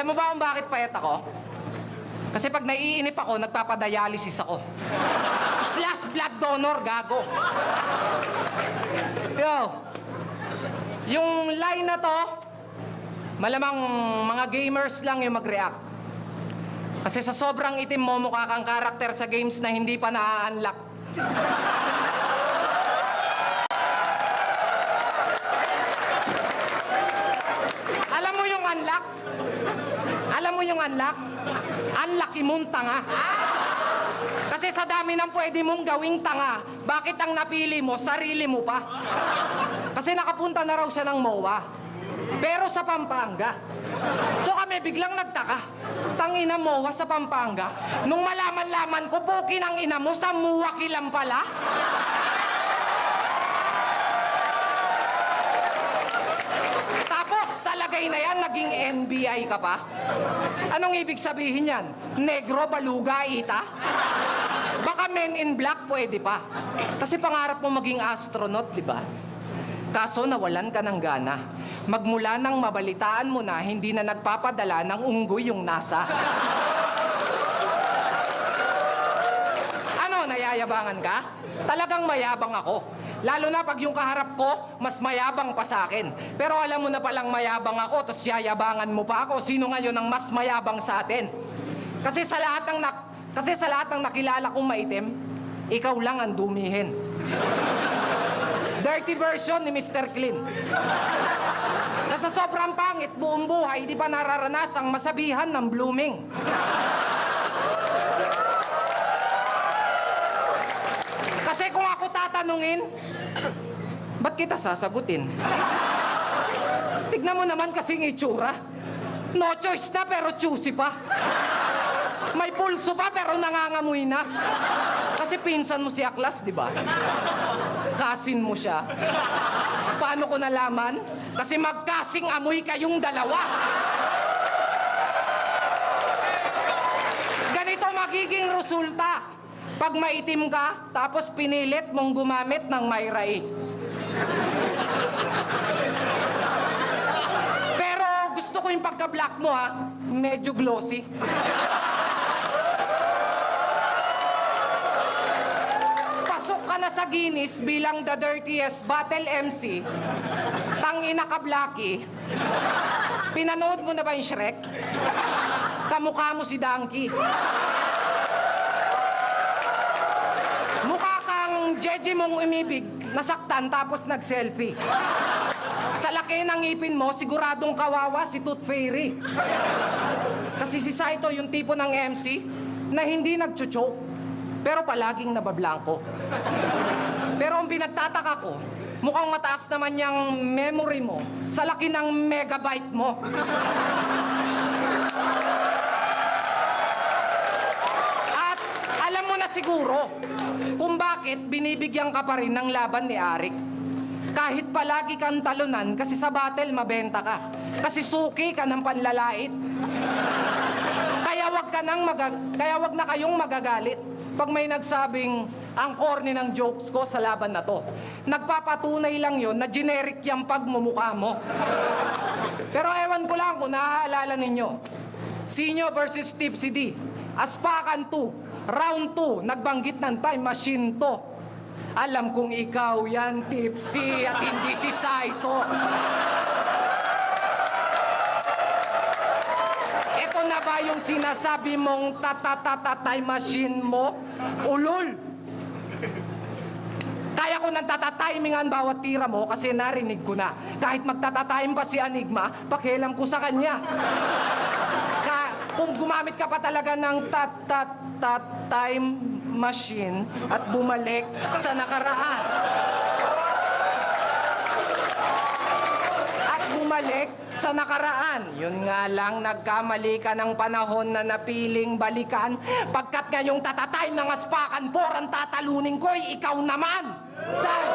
Alam mo ba kung bakit payat ako? Kasi pag naiinip ako, nagpapadialysis ako. Slash blood donor, gago. Yo, yung line na to, malamang mga gamers lang yung mag-react. Kasi sa sobrang itim mo, mukha kang karakter sa games na hindi pa na-unlock. Alam mo yung unlock? Alam mo yung unlock? Unlucky mong tanga. Kasi sa dami ng pwede mong gawing tanga, bakit ang napili mo, sarili mo pa? Kasi nakapunta na raw siya ng MOA. Pero sa Pampanga. So kami biglang nagtaka. Tangina MOA sa Pampanga. Nung malaman-laman ko, bukin ang ina mo, sa Muwaki lang pala. NBI ka pa? Anong ibig sabihin yan? Negro, baluga, ita? Baka men in black pwede pa. Kasi pangarap mo maging astronaut, di ba? Kaso nawalan ka ng gana. Magmula nang mabalitaan mo na hindi na nagpapadala ng unggoy yung NASA. Ano, nayayabangan ka? Talagang mayabang ako. Lalo na pag yung kaharap ko, mas mayabang pa sa akin. Pero alam mo na palang mayabang ako, tapos yayabangan mo pa ako. Sino ngayon ang mas mayabang sa atin? Kasi sa lahat ng nak kasi sa lahat ng nakilala kong maitim, ikaw lang ang dumihin. Dirty version ni Mr. Clean. Na sobrang pangit, buong buhay, di pa nararanasang masabihan ng blooming. Kasi kung ako tatanungin, ba't kita sasagutin? Tignan mo naman kasing itsura. No choice na pero choosy pa. May pulso pa pero nangangamoy na. Kasi pinsan mo si Aklas, di ba? Kasin mo siya. Paano ko nalaman? Kasi magkasing amoy kayong dalawa. Ganito magiging resulta. Pag maitim ka, tapos pinilit mong gumamit ng Myra-E. Pero gusto ko yung pagka-black mo ha, medyo glossy. Pasok ka na sa Guinness bilang the dirtiest battle MC. Tangina ka, Blacky. Pinanood mo na ba yung Shrek? Kamukha mo si Donkey. Jeje mong umibig, nasaktan tapos nag-selfie. Sa laki ng ngipin mo, siguradong kawawa si Tooth Fairy. Kasi si Saito yung tipo ng MC na hindi nagcho-choke, pero palaging nabablangko. Pero ang pinagtataka ko, mukhang mataas naman yung memory mo sa laki ng megabyte mo. Siguro kung bakit binibigyan ka pa rin ng laban ni Arik. Kahit palagi kang talunan kasi sa battle mabenta ka. Kasi suki ka ng panlalait. Kaya wag ka nang maga- kaya wag na kayong magagalit pag may nagsabing ang corny ng jokes ko sa laban na to. Nagpapatunay lang yon na generic yung pagmumukha mo. Pero ewan ko lang kung naaalala ninyo. Sinyo versus Tipsy D. Aspakan 2. Round 2. Nagbanggit ng time machine to. Alam kong ikaw yan, Tipsy, at hindi si Saito. Ito na ba yung sinasabi mong tatatatay machine mo? Ulol! Kaya ko nang tatatimingan bawat tira mo kasi narinig ko na. Kahit magtatatime pa si Enigma, pakialam ko sa kanya. Kung gumamit ka pa talaga ng tat-tat-tat-time machine at bumalik sa nakaraan. At bumalik sa nakaraan. Yun nga lang, nagkamali ka ng panahon na napiling balikan. Pagkat ngayong tatatime ng aspakan, por ang tatalunin ko, ikaw naman! Dahil...